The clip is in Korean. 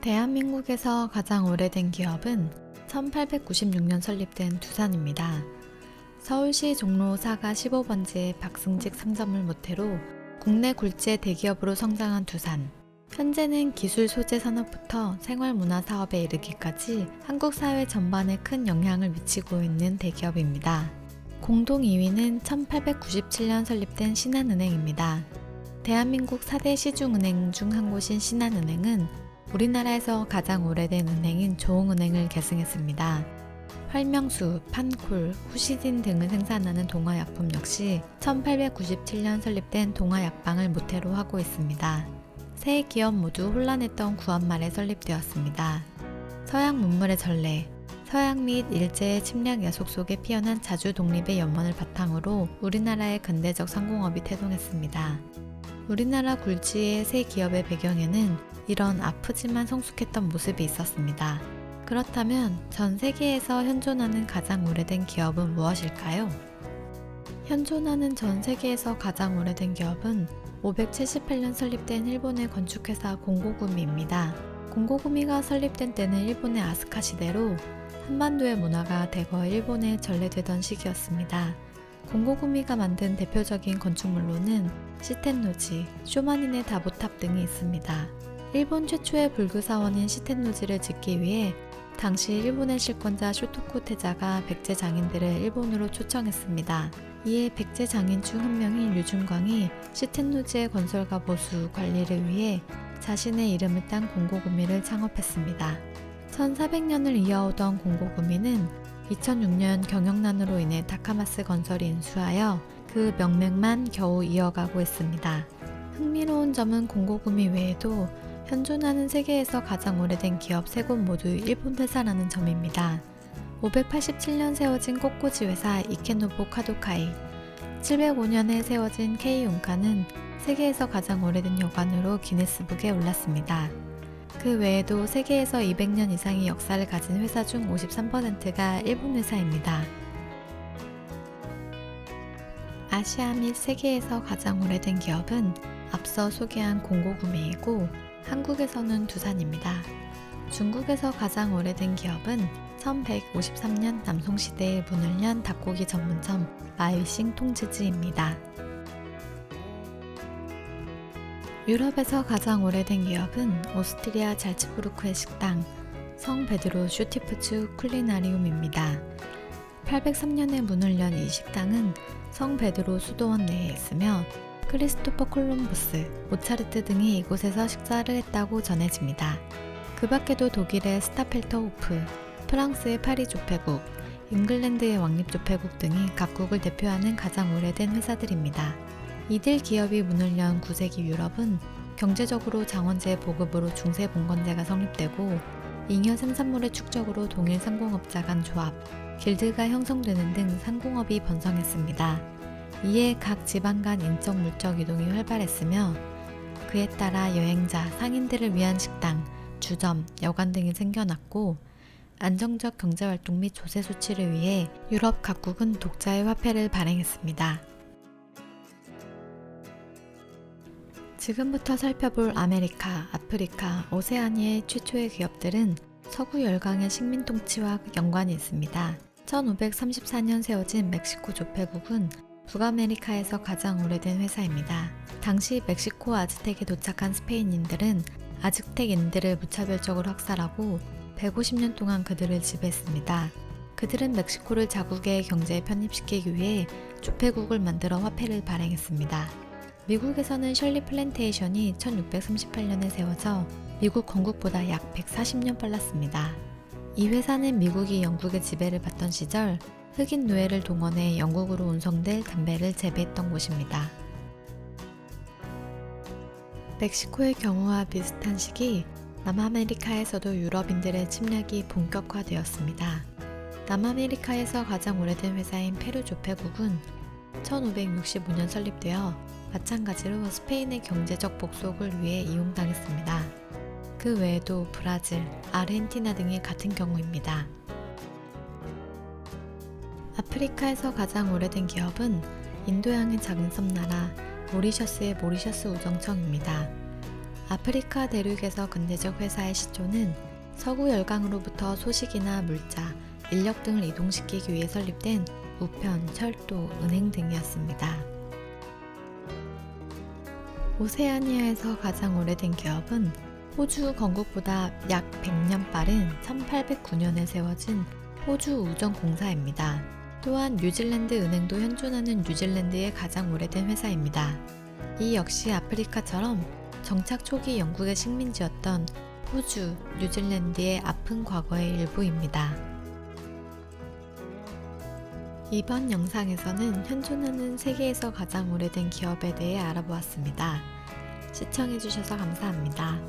대한민국에서 가장 오래된 기업은 1896년 설립된 두산입니다. 서울시 종로 4가 15번지의 박승직 상점을 모태로 국내 굴지의 대기업으로 성장한 두산. 현재는 기술 소재 산업부터 생활 문화 사업에 이르기까지 한국 사회 전반에 큰 영향을 미치고 있는 대기업입니다. 공동 2위는 1897년 설립된 신한은행입니다. 대한민국 4대 시중은행 중 한 곳인 신한은행은 우리나라에서 가장 오래된 은행인 조홍은행을 계승했습니다. 활명수, 판콜, 후시딘 등을 생산하는 동화약품 역시 1897년 설립된 동화약방을 모태로 하고 있습니다. 세 기업 모두 혼란했던 구한말에 설립되었습니다. 서양 문물의 전래, 서양 및 일제의 침략 야속 속에 피어난 자주 독립의 연문을 바탕으로 우리나라의 근대적 상공업이 태동했습니다. 우리나라 굴지의 세 기업의 배경에는 이런 아프지만 성숙했던 모습이 있었습니다. 그렇다면 전 세계에서 현존하는 가장 오래된 기업은 무엇일까요? 현존하는 전 세계에서 가장 오래된 기업은 578년 설립된 일본의 건축회사 공고구미입니다. 공고구미가 설립된 때는 일본의 아스카 시대로 한반도의 문화가 대거 일본에 전래되던 시기였습니다. 공고구미가 만든 대표적인 건축물로는 시텐노지, 쇼마닌의 다보탑 등이 있습니다. 일본 최초의 불교 사원인 시텐노지를 짓기 위해 당시 일본의 실권자 쇼토쿠 태자가 백제 장인들을 일본으로 초청했습니다. 이에 백제 장인 중 한 명인 류준광이 시텐노지의 건설과 보수, 관리를 위해 자신의 이름을 딴 공고구미를 창업했습니다. 1400년을 이어오던 공고구미는 2006년 경영난으로 인해 다카마스 건설이 인수하여 그 명맥만 겨우 이어가고 있습니다. 흥미로운 점은 공고구미 외에도 현존하는 세계에서 가장 오래된 기업 세 곳 모두 일본 회사라는 점입니다. 587년 세워진 꽃꽂이 회사 이케노부 카도카이, 705년에 세워진 K용카는 세계에서 가장 오래된 여관으로 기네스북에 올랐습니다. 그 외에도 세계에서 200년 이상의 역사를 가진 회사 중 53%가 일본 회사입니다. 아시아 및 세계에서 가장 오래된 기업은 앞서 소개한 공고구미이고 한국에서는 두산입니다. 중국에서 가장 오래된 기업은 1153년 남송시대에 문을 연 닭고기 전문점 마이싱 통치지입니다. 유럽에서 가장 오래된 기업은 오스트리아 잘츠부르크의 식당 성 베드로 슈티프츠 쿨리나리움입니다. 803년에 문을 연 이 식당은 성 베드로 수도원 내에 있으며 크리스토퍼 콜럼버스, 모차르트 등이 이곳에서 식사를 했다고 전해집니다. 그 밖에도 독일의 스타펠터 호프, 프랑스의 파리 조폐국, 잉글랜드의 왕립 조폐국 등이 각국을 대표하는 가장 오래된 회사들입니다. 이들 기업이 문을 연 9세기 유럽은 경제적으로 장원제 보급으로 중세 봉건제가 성립되고 잉여 생산물의 축적으로 동일 상공업자 간 조합, 길드가 형성되는 등 상공업이 번성했습니다. 이에 각 지방 간 인적 물적 이동이 활발했으며 그에 따라 여행자, 상인들을 위한 식당, 주점, 여관 등이 생겨났고 안정적 경제활동 및 조세 수치를 위해 유럽 각국은 독자의 화폐를 발행했습니다. 지금부터 살펴볼 아메리카, 아프리카, 오세아니아의 최초의 기업들은 서구 열강의 식민 통치와 연관이 있습니다. 1534년 세워진 멕시코 조폐국은 북아메리카에서 가장 오래된 회사입니다. 당시 멕시코 아즈텍에 도착한 스페인인들은 아즈텍인들을 무차별적으로 학살하고 150년 동안 그들을 지배했습니다. 그들은 멕시코를 자국의 경제에 편입시키기 위해 조폐국을 만들어 화폐를 발행했습니다. 미국에서는 셜리 플랜테이션이 1638년에 세워져 미국 건국보다 약 140년 빨랐습니다. 이 회사는 미국이 영국의 지배를 받던 시절 흑인 노예를 동원해 영국으로 운송될 담배를 재배했던 곳입니다. 멕시코의 경우와 비슷한 시기 남아메리카에서도 유럽인들의 침략이 본격화되었습니다. 남아메리카에서 가장 오래된 회사인 페루 조폐국은 1565년 설립되어 마찬가지로 스페인의 경제적 복속을 위해 이용당했습니다. 그 외에도 브라질, 아르헨티나 등이 같은 경우입니다. 아프리카에서 가장 오래된 기업은 인도양의 작은 섬나라 모리셔스의 모리셔스 우정청입니다. 아프리카 대륙에서 근대적 회사의 시초는 서구 열강으로부터 소식이나 물자, 인력 등을 이동시키기 위해 설립된 우편, 철도, 은행 등이었습니다. 오세아니아에서 가장 오래된 기업은 호주 건국보다 약 100년 빠른 1809년에 세워진 호주 우정공사입니다. 또한 뉴질랜드 은행도 현존하는 뉴질랜드의 가장 오래된 회사입니다. 이 역시 아프리카처럼 정착 초기 영국의 식민지였던 호주, 뉴질랜드의 아픈 과거의 일부입니다. 이번 영상에서는 현존하는 세계에서 가장 오래된 기업에 대해 알아보았습니다. 시청해주셔서 감사합니다.